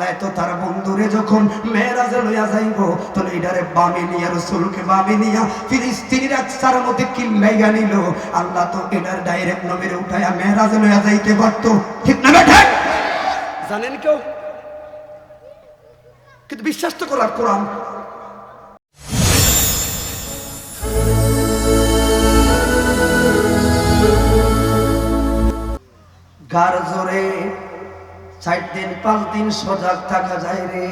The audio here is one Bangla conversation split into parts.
আল্লাহ তো তার বন্ধুরে যখন মেয়েরাজে লইয়া যাইব তাহলে এটারে বামে নিয়া, রসুলকে বামে নিয়া, ফিলিস্তিনির একসার মধ্যে কিল্লাইয়া নিল। আল্লাহ তো এটার ডাইরেক্ট নবীরে উঠাইয়া মেয়েরাজে লইয়া যাইতে পারত। ঠিক না বেঠে? জানেন কেউ? কিন্তু বিশ্বাস তো করার কোরআন। গার জোরে চার দিন, পাঁচ দিন সজাগ থাকা যায় রে।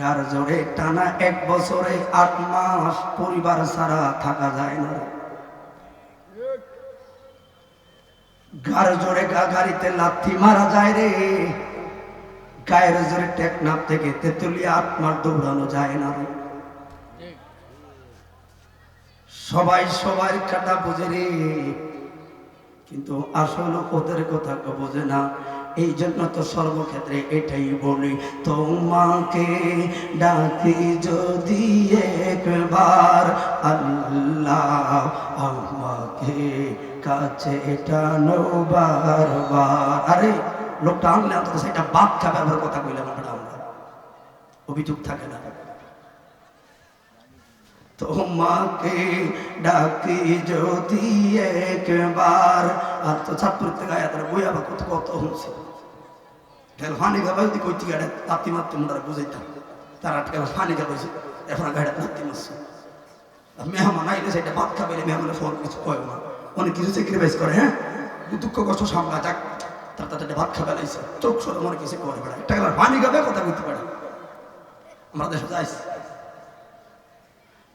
গার জোরে টানা এক বছরে আট মাস পরিবার ছাড়া থাকা যায় না গার জোরে গা গাড়িতে লাথি মারা যায় রে। গায়ের জোরে টেকনাপ থেকে তেতুলিয়া আট মাস দৌড়ানো যায় না সবাই সবাই কাটা বুঝে রে। কিন্তু আসলে ওদের কথা বোঝে না। এই জন্য তো সর্বক্ষেত্রে এটাই বলি, তোমাকে ডাকি যদি একবার আল্লাহ আমাকে কাছে টানো বারবার। আরে, লোকটা আনলে অন্তত সেটা বাদ খাবে আমার কথা কইলাম আমরা। অভিযোগ থাকে না। তোমাকে ডাকি যদি একবার। আর তো ছাত্র থেকে তারা বই আবার কত কত হচ্ছে ঠেল ফানি খাবা যদি কইতি গাড়ি তাপ্তি মারতে মোটারা বুঝাইতাম। তারা ঠেল ফানি খাবাইছে এখন গাড়ি তাপ্তি মারছে। মেহমান আইলে সেটা ভাত খাবে মেহমানের ফোন কিছু কয় না। অনেক কিছু স্যাক্রিফাইস করে হ্যাঁ? দুঃখ কষ্ট সামলা যাক। তার তাদের ভাত খাবে লাইছে। চোখ সরে মনে কিছু করে বেড়া একটা পানি খাবে কথা কইতে পারে। আমরা দেশে যাইছি।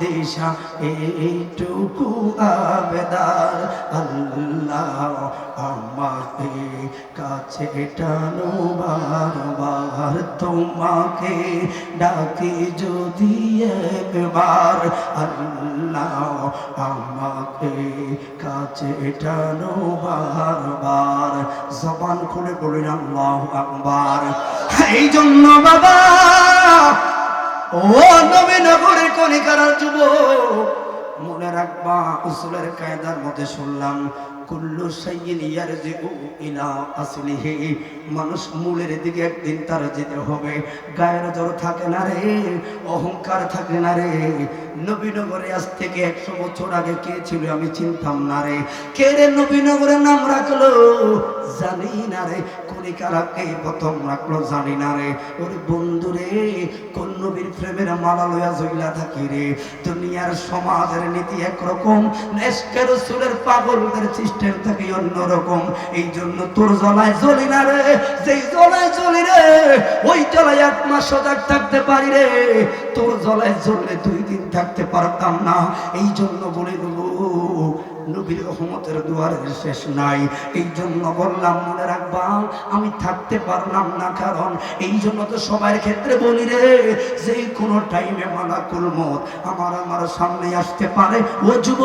দিশা এইটুকু আবেদার আল্লাহ আমাকে কাছে টানো বারবার। তোমাকে ডাকি যদি একবার, আল্লাহ আমাকে কাছে টানো বারবার। জবান খুলে বলুন, আল্লাহ আকবার। এই জন্য বাবা ও মনে রাখবা উসুলের কায়দার মধ্যে শুনলাম কুল্লু সাইয়িন ইয়ারজিউ ইলা আসলিহি। মানুষ মূলের দিকে একদিন তার যেতে হবে। গায়ের জ্বর থাকে না রে, অহংকার থাকে না রে। নবীনগরে আজ থেকে একশো বছর আগে কে ছিল আমি চিনতাম না রে। কে রে নবীনগরের নাম রাখল? জানি না রে। কণিকারাকে প্রথম রাখল জানি না রে। ওরে বন্ধু রে, কোন নবীর প্রেমের মালা লইয়া জইলা থাকি রে? দুনিয়ার সমাজের নীতি একরকম। নেশকের সুরের পাগলদের সিস্টেম থাকে অন্যরকম এই জন্য তোর জ্বলায় জ্বলি না রে, যেই জ্বলায় জ্বলি রে, ওই জ্বলায় এক মাস সজাগ থাকতে পারি রে। তোর জ্বলায় জ্বললে দুই দিন থাকতে পারতাম না। এই জন্য বলে দেবো নবীর রহমতের দুয়ারের শেষ নাই। এই জন্য বললাম, মনে রাখবা, আমি থাকতে পারলাম না কারণ এই জন্য তো সবার ক্ষেত্রে বলি রে, যে কোনো টাইমে মালাকুল মত আমার আমার সামনে আসতে পারে। ও যুব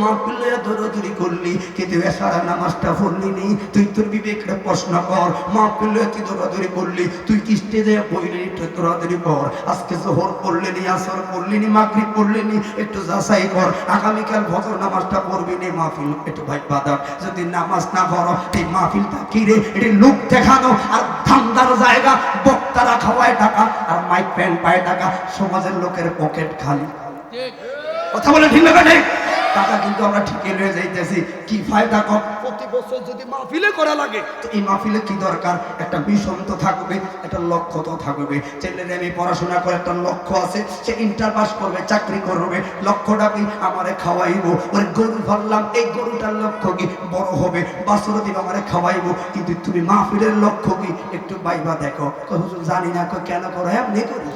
মা পিলে দৌড়দৌড়ি করলি, কিন্তু এসারা নামাজটা পড়লি নি। তুই তোর বিবেকরে প্রশ্ন কর মা পিলে তুই দৌড়াদৌড়ি করলি। তুই কি স্টেজে বইলি একটু দৌড়াদৌড়ি কর। আজকে জোহর পড়লি নি, আসর পড়লি নি, মাগরিব পড়লি নি, একটু যাচাই কর। আগামীকাল ভজর নামাজটা পড়বি নে মাহফিল একটু ভাই বাদার যদি নামাজ না পড়ো এই মাহফিলটা কি রে? এটি লোক দেখানো আর ধান্দার জায়গা বক্তারা খাওয়ায় টাকা আর মাইক প্যান্ট পায় টাকা সমাজের লোকের পকেট খালি। কথা বলে ঠিক না ঠিক টাকা কিন্তু আমরা ঠিকই লয়ে যাইতেছি। কি ফায়দা কম? প্রতি বছর যদি মাহফিলে করা লাগে, তো এই মাহফিলে কি দরকার? একটা মিশন তো থাকবে, একটা লক্ষ্য তো থাকবে। ছেলের আমি পড়াশোনা করে একটা লক্ষ্য আছে, সে ইন্টার পাস করবে, চাকরি করবে। লক্ষ্যটা কি? আমারে খাওয়াইবো। ওই গরু ভাবলাম, এই গরুটার লক্ষ্য কি? বড় হবে বাসর দিন আমারে খাওয়াইবো। কিন্তু তুমি মাহফিলের লক্ষ্য কি? একটু বাইবা দেখো। জানি না কেন করো? এমনি করি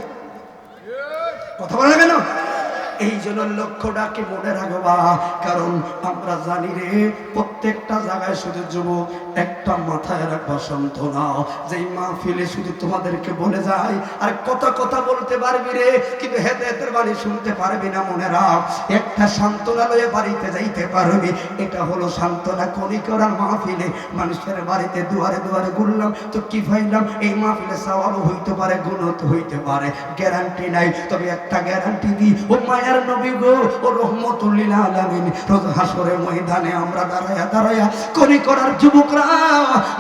কথা বলে কেন এই জন্য লক্ষ্যটাকে মনে রাখবা কারণ আমরা জানি রে, প্রত্যেকটা জায়গায় শুধু যুবক, একটা মাথায় রাখবা নাও। যেই মাহফিলে শুধু তোমাদেরকে বলে যায়, আর কথা কথা বলতে পারবি রে, কিন্তু হেদায়তের বাণী শুনতে পারবি না মনে রাখ। একটা সান্ত্বনা লয়ে বাড়িতে যাইতে পারবি। এটা হলো সান্ত্বনা করি করা মাহফিলে। মানুষের বাড়িতে দুয়ারে দুয়ারে ঘুরলাম, তো কি ভাইলাম এই মাহফিলে সওয়াবও হইতে পারে, গুণত হইতে পারে। গ্যারান্টি নাই, তবে একটা গ্যারান্টি দি ও মায়ার নবী গো, ও রহমতুল্লিল আলামিন। রোজ হাসরের ময়দানে আমরা দাঁড়ায়া দাঁড়ায়া করি করার যুবকরা,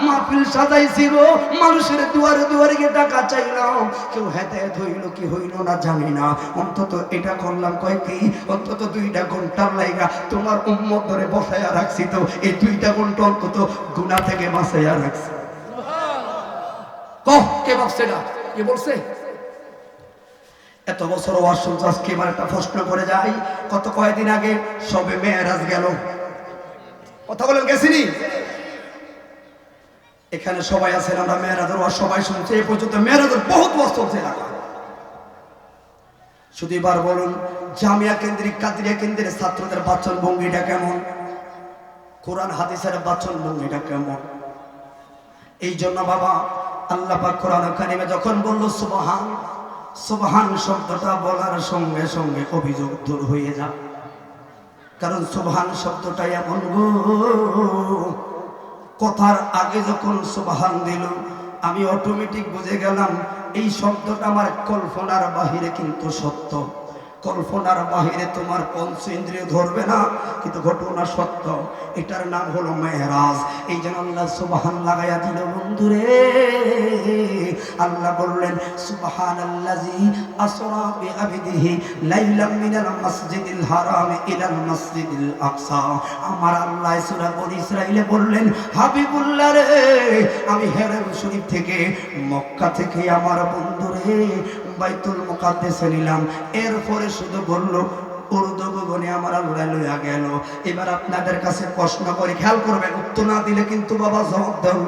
মাহফিল সাজাইছি গো, মানুষের দুয়ারে দুয়ারে গিয়ে টাকা চাইলাম কেউ হেদায়ত হইল কি হইল না জানি না। অন্তত এটা করলাম কয় কি? অন্তত দুইটা ঘণ্টার লাইগা তোমার উম্মত ধরে বসাইয়া রাখছি তো, এই দুইটা ঘণ্টা অন্তত গুণা থেকে বাঁচাইয়া রাখছি। কহ, কে ভাবছে না কে বলছে? এত বছর ওয়াজ শুনছো আজকে এবার একটা প্রশ্ন করে যাই কত কয়েকদিন আগে সবে মেয়েরাজ গেল? কথা বলেন, গেছিনি? এখানে সবাই আছেন আমরা মেয়েরাজের ওয়াজ সবাই শুনছে, এই পর্যন্ত মেয়েরাজের বহুত ওয়াজ চলছে এলাকা শুধু এবার বলুন, জামিয়া কেন্দ্রিক, কাদিরিয়া কেন্দ্রের ছাত্রদের বাচন ভঙ্গিটা কেমন? কোরআন হাদিসের বাচন ভঙ্গিটা কেমন? এই জন্য বাবা, আল্লাহ কোরআন কারিমে যখন বলল, সুবহান সুবহান শব্দটা বলার সঙ্গে সঙ্গে অভিযোগ দূর হয়ে যায়। কারণ সোভান শব্দটা এমন গো, কথার আগে যখন সুবহান দিল, আমি অটোমেটিক বুঝে গেলাম, এই শব্দটা আমার কল্পনার বাহিরে কিন্তু সত্য। কল্পনার বাহিরে তোমার পঞ্চ ইন্দ্রিয় ধরবে না, কিন্তু ঘটনা সত্য। এটার নাম হলো মেহরাজ। এই জন্য আল্লাহ সুবহান লাগাইয়া দিল, বন্ধুরে। আল্লাহ বললেন সুবহান আল্লাজি আসরা বিআবিদিহি লাইলাম মিনাল মাসজিদিল হারাম ইলাল মাসজিদিল আকসা। আমার আল্লাহ সূরা বনি ইসরাইলে বললেন, হাবিবুল্লাহ রে, আমি হেরেম শরীফ থেকে মক্কা থেকে আমার বন্ধুরে, বাইতুল মুকাদ্দেসে নিলাম। এরপরে শুধু বলল আমার আল্লাহ লইয়া গেল। এবার আপনাদের কাছে প্রশ্ন করে, খেয়াল করবেন, উত্তর না দিলে কিন্তু বাবা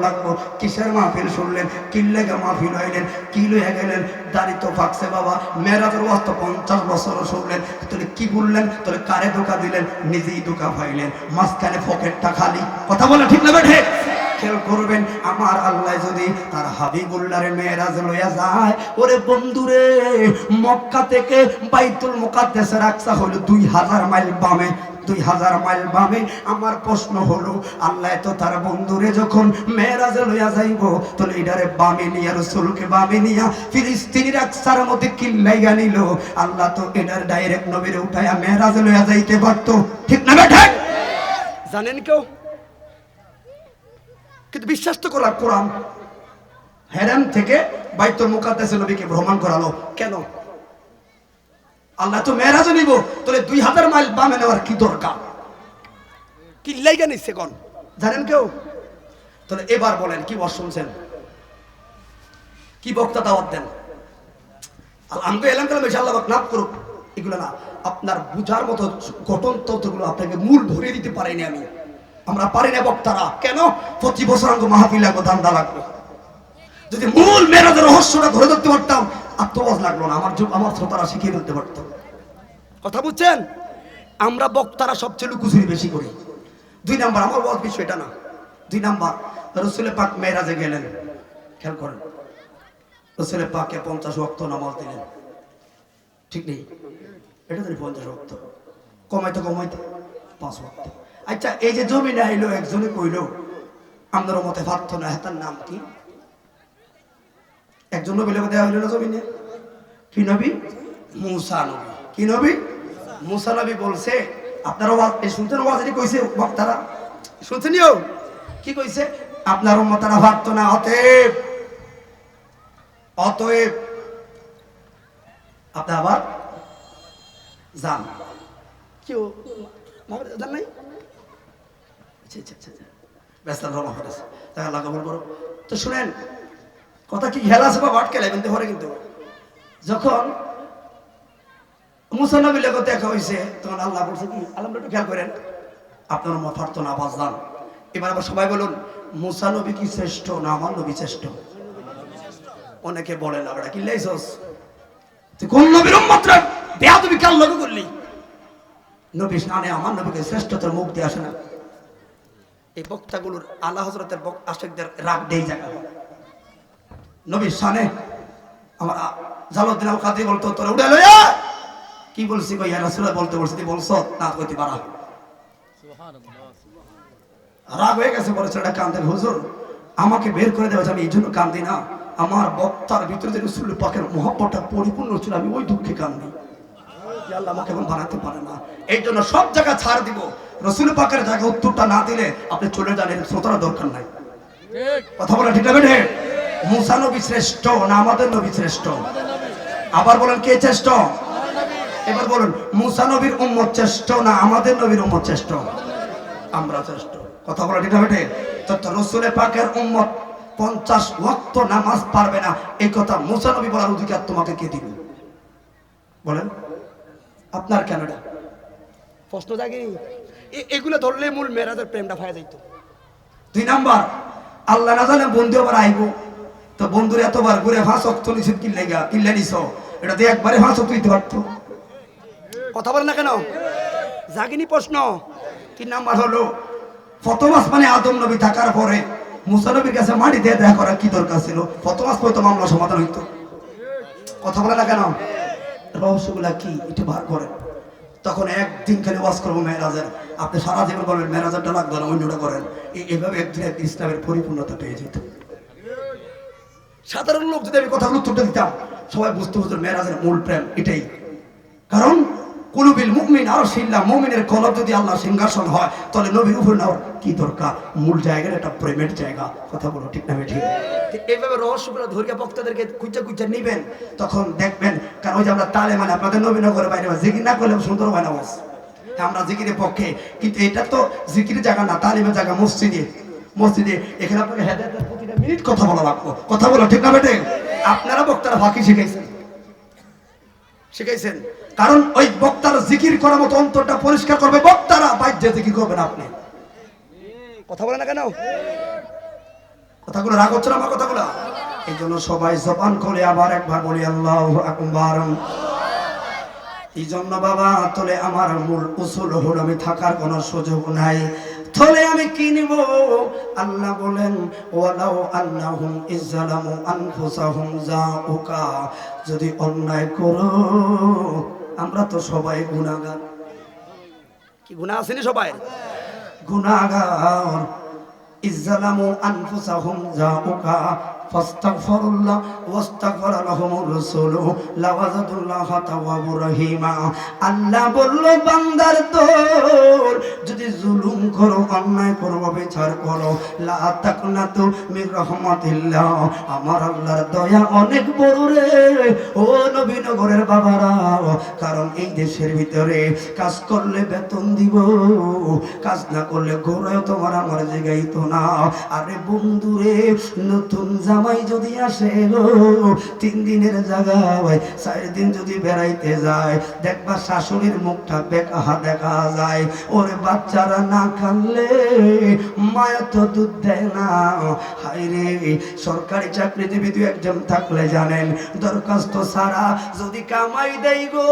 লাগবো। কিসের মাহফিল শুনলেন? কি লেগে মাহফিল হইলেন? কি লইয়া গেলেন? দাড়ি তো ফাঁকছে বাবা। মেয়েরাজের ওয়াস্ত পঞ্চাশ বছরও শুনলেন। তাহলে কি বললেন? তাহলে কারে ধোকা দিলেন? নিজেই ধোকা পাইলেন। মাঝখানে পকেটটা খালি। কথা বলে ঠিক না বেঠে? খেয়াল করবেন, আমার আল্লাহ যদি তার হাবিবুল্লাহর মেয়েরাজ লইয়া যায়, ওরে বন্ধুরে, মক্কা থেকে বাইতুল মুকাদ্দেসের আকসা হলো দুই হাজার মাইল বামে, দুই হাজার মাইল বামে। আমার প্রশ্ন হলো, আল্লাহ তো তার বন্ধুরে যখন মেয়েরাজে লইয়া যাইব, তাহলে এটারে বামে নিয়া, রসুলকে বামে নিয়া, ফিলিস্তিনির আকসার মধ্যে কিল্লাইয়া নিল। আল্লাহ তো এটার ডাইরেক্ট নবীরে উঠাইয়া মেয়েরাজে লইয়া যাইতে পারতো। ঠিক না বেঠা? জানেন কেউ? কিন্তু বিশ্বাস তো করা কোরআন। হেরাম থেকে বাইতুল মুকাদ্দাসে নবীকে ভ্রমণ করালো। কেন? আল্লাহ তো মেয়েরাজও নিব, তাহলে দুই হাজার মাইল বামে নেওয়ার কি দরকার? কি লাইগা নিচ্ছে কোন? জানেন কেউ? তাহলে এবার বলেন, কি বস শুনছেন? কি বক্তা দাওয়াত দেন? আমাকে এলাম কালাম বেশি আল্লাহ নাপ করুক। এগুলো না, আপনার বুঝার মতো গঠন তথ্যগুলো আপনাকে মূল ধরিয়ে দিতে পারিনি আমি। আমরা পারি না বক্তারা। কেন? পঁচিশ বছর আঙ্গ মাহফিল লাগবো ধান্দা লাগবে। যদি মূল মেরাজের রহস্যটা ধরে ধরতে পারতাম আত্মবাজ লাগল না। আমার আমার শ্রোতারা শিখিয়ে ফেলতে পারতো। কথা বুঝছেন? আমরা বক্তারা সবচেয়ে লুকুচুরি বেশি করি। দুই নাম্বার, আমার বল বিষয় এটা না। দুই নাম্বার রসুলে পাক মেয়েরাজে গেলেন। খেয়াল করেন। রসুলে পাকে পঞ্চাশ অক্ত নামাজ দিলেন। ঠিক নেই? এটা তো পঞ্চাশ অক্ত কমাইতে কমাইতে, পাঁচ অক্ত আচ্ছা এই যে জমিনে আইলো, একজনে কইলো আমাদের মতে পারত না তার নাম কি? একজন নবী লোক দেওয়া হইল না জমিনে? কি নবী? মুসা নবী। কি নবী? মুসা নবী বলছে এই শুনছেন ওয়াজ এটি কইছে বক্তারা? শুনছেনিও কি কইছে? আপনার উম্মতারা পারত না অতএব অতএব আপনি আবার যান। কেউ নাই? আল্লাহ তো শুনেন, কথা কি খেলা আছে বা বাট খেলে কিন্তু। যখন দেখা হয়েছে তখন আল্লাহ বলছে কি, আল্লাহ একটু খেয়াল করেন, আপনার না বাজলাম এবার আবার সবাই বলুন, মুসানবী কি শ্রেষ্ঠ না আমার নবী শ্রেষ্ঠ? অনেকে বলে না ওরা কি লাইছস তুই কোন নবীর উম্মতরা বেয়া কাল লগে করলি? নবী স্নানে আমার নবীকে শ্রেষ্ঠতার মুখ দিয়ে আসে না। এই বক্তাগুলোর আল্লাহ হজরতের আশেকদের রাগ দেই জায়গা নবীর সানে আমার জালাউদ্দিন আল কাদি বলতো, তোরা উঠে লইয়া? কি বলছি কইয়া রাসূল বলতে বলছি বলছ? না, কইতে পারা রাগ হয়ে গেছে বলে ছেলেটা কান্দে হুজুর, আমাকে বের করে দেওয়া আমি এই জন্য কান্দি না। আমার বক্তার ভিতরে যে রসুল পাকের মহব্বতটা পরিপূর্ণ ছিল, আমি ওই দুঃখে কান্দি। আল্লাহ আমাকে এখন পারে না। এই জন্য সব জায়গা ছাড় দিব। রসুল পাকের জায়গায় উত্তরটা না দিলে আপনি চলে যান শ্রোতার দরকার নাই। কথা বলা ঠিক বেঠে? মুসা নবী শ্রেষ্ঠ না আমাদের নবী শ্রেষ্ঠ? আবার বলেন কে শ্রেষ্ঠ? এবার বলুন, মুসা নবীর উম্মত শ্রেষ্ঠ না আমাদের নবীর উম্মত শ্রেষ্ঠ? আমরা শ্রেষ্ঠ। কথা বলা ঠিক বেঠে? তো রসুলের পাকের উম্মত পঞ্চাশ ওয়াক্ত নামাজ পারবে না। এই কথা মুসা নবী বলার অধিকার তোমাকে কে দিবে? বলেন। আপনার কেন এটা প্রশ্ন জাগে। এগুলো ধরলে মূল মেয়েরাদের প্রেমটা ফায়া যাইতো। দুই নাম্বার আল্লাহ না জানে বন্ধু আবার আইব। তো বন্ধুর এতবার ঘুরে ফাঁস অক্ত নিছে কিনলে গা কিনলে নিছ। এটা দিয়ে একবারে ফাঁস অক্ত দিতে পারতো। কথা বলে না কেন? জাগিনি প্রশ্ন। তিন নাম্বার হলো ফতমাস মানে আদম নবী থাকার পরে মুসা নবীর কাছে মাটি দিয়ে দেখা করার কি দরকার ছিল? ফতমাস পরে তো মামলা সমাধান হইতো। কথা বলে না কেন? রহস্যগুলা কি? একটু বার করেন। তখন একদিন খালি ওয়াজ করব মেয়েরাজের। আপনি সারা জীবন বলবেন, মেয়েরাজারটা লাগবে না, অন্যটা করেন। এইভাবে একদিন একদিন ইসলামের পরিপূর্ণতা পেয়ে যেত। সাধারণ লোক যদি আমি কথাগুলো তুলে দিতাম, সবাই বুঝতে বুঝতে মেয়েরাজের মূল প্রেম এটাই। কারণ কুলুবিল মুমিন আর শিল্লা মুমিনের কলব যদি আল্লাহ সিংহাসন হয়, তাহলে নবীর উপর নেওয়ার কি দরকার? মূল জায়গার একটা প্রেমের জায়গা, কথা বলো ঠিক না ঠিক? এইভাবে রহস্যগুলো ধরিয়া বক্তাদেরকে খুঁজে খুঁজে নিবেন, তখন দেখবেন, কারণ ওই যে আমরা তালে মানে আপনাদের নবীনগরের বাইরে জিকির না করলে সুন্দর হয় না বাস। আমরা জিকিরের পক্ষে, কিন্তু এটা তো জিকিরের জায়গা না, তালিমের জায়গা, মসজিদে। মসজিদে, এখানে আপনাকে হেদায়তের প্রতিটা মিনিট কথা বলা লাগবো। কথা বলো ঠিক না বেটে আপনারা বক্তারা ফাঁকি শিখাইছেন। শিখাইছেন? কারণ ওই বক্তারা জিকির করার মতো অন্তরটা পরিষ্কার করবে বক্তারা বাহ্যে জিকির করবেন আপনি। কথা বলে না কেন? কথাগুলো রাগ হচ্ছে না আমার কথাগুলো? এই জন্য সবাই জবান করে আবার একবার বলি, আল্লাহ আকবার। এই জন্য বাবা, তোলে আমার মূল উসুল হল আমি থাকার কোনো সুযোগ নাই। থলে আমি কি নিব? আল্লাহ বলেন, ওয়ালাউ আন্নাহুম ইজ্জালামু আনফুসাহুম জাউকা যদি অন্যায় করো আমরা তো সবাই গুণাগার। কি গুণা আসেনি সবাই? গুণাগার। ইজালামু আনফুসাহুম জাউকা ফাস্তাগফিরুল্লাহ লাহুমুর লাওয়াজাদুল্লাহ তাওয়াবুর রহিমা। আল্লাহ বলল, বান্দার তোর যদি জুলুম করো, অন্যায় করো বিচার করো, লা মির রাহমাতিল্লাহ। আমার আল্লাহর দয়া অনেক বড় রে, ও নবীনগরের বাবারা, কারণ এই দেশের ভিতরে কাজ করলে বেতন দিব, কাজ না করলে ঘোরাও তোমার আমার জায়গায় তো না। আরে বন্ধুরে, নতুন জামাই যদি আসে গো, তিন দিনের জায়গায় চার দিন যদি বেড়াইতে যায়, দেখবা শাশুড়ির মুখটা বেকাহা দেখা যায়। ওরে বাচ্চারা না খানলে মায়া তো দুধ দেয় না। হাই রে সরকারি চাকরিজীবী দু একজন থাকলে জানেন, দরখাস্ত সারা যদি কামাই দেই গো,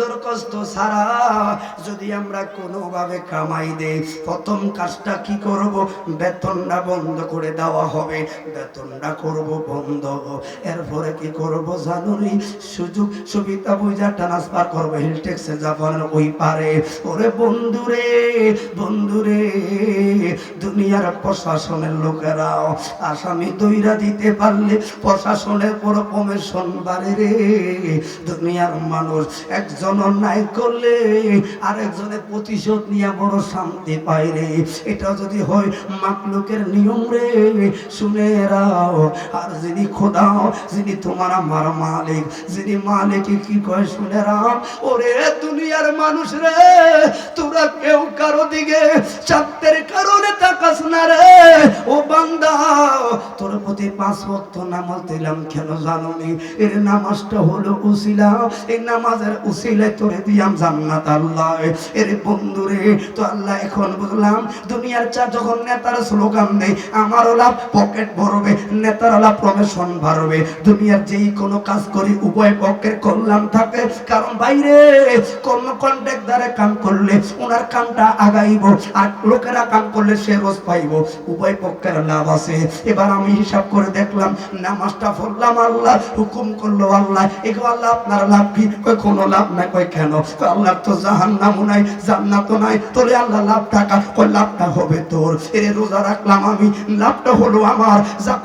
দরখাস্ত সারা যদি আমরা কোনোভাবে কামাই দেই, প্রথম কাজটা কি করব? বেতনটা বন্ধ করে দেওয়া হবে। বেতনটা করব বন্ধ। এরপরে কি করব জানুনি? সুযোগ সুবিধা বুঝা ট্রান্সফার করব হিল ট্যাক্সে জাপানের ওই পারে। ওরে বন্ধুরে বন্ধুরে, দুনিয়ার প্রশাসনের লোকেরাও আসামি দইরা দিতে পারলে প্রশাসনের পর কমিশন বাড়ে রে। দুনিয়ার মানুষ একজন অন্যায় করলে আরেকজনের প্রতিশোধ নিয়ে বড় শান্তি পায় রে। এটা যদি হয় মাকলুকের নিয়ম রে, শুনে রাও আর যিনি খোদাও যিনি তোমার আমার মালিক, যিনি মালিক কি কয় শুনে রাও ওরে দুনিয়ার মানুষ রে, তোরা কেউ কারও দিকে স্বার্থের কারণে তাকাস না রে। ও বান্দা, তোর প্রতি পাঁচ ভক্ত নামাজ দিলাম, কেন জানুনি? এর নামাজটা হলো উসিলা। এই নামাজের উসিলায় তোরে দিয়াম জান্নাত আল্লাহ। এর বন্ধুরে তো আল্লাহ এখন বুঝলাম দুনিয়ার চা যখন নেতার স্লোগান নেই আমারও লাভ পকেট ভরবে নেতারালা প্রমেশন বাড়বে। দুনিয়ার যেই কোনো কাজ করি উভয় পক্ষের কল্যাণ থাকে। কারণ বাইরে কোন দ্বারা কাম করলে ওনার কামটা আগাইব, আর লোকেরা কাম করলে সে রোজ পাইব। উভয় পক্ষের লাভ আছে। এবার আমি হিসাব করে দেখলাম, নামাজটা পড়লাম আল্লাহ, হুকুম করল আল্লাহ। এগো আল্লাহ, আপনার লাভ কি? কই কোনো লাভ নাই। কই কেন? আল্লাহর তো জাহান্নামও নাই, জান্নাতও নাই। তোরে আল্লাহ লাভ টাকা কই লাভটা হবে তোর। এরে রোজা রাখলাম আমি, লাভটা হলো আমার।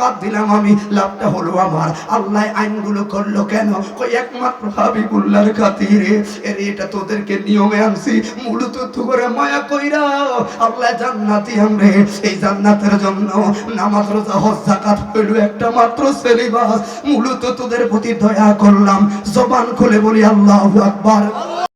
জাকাত দিলাম আমি, লাভটা হলো আমার। আল্লাহ আইনগুলো করল কেন? কই একমাত্র হাবিবুল্লাহর খাতিরে। এর, এটা তোদেরকে নিয়মে আনছি। মূলত তো করে মায়া কইরা। আল্লাহ জান্নাতি আমরে। এই জান্নাতের জন্য নামাজ, রোজা, হজ জাকাত হইল একটা মাত্র সেলিবাস। মূলত তোদের প্রতি দয়া করলাম। জবান খুলে বলি, আল্লাহু আকবার।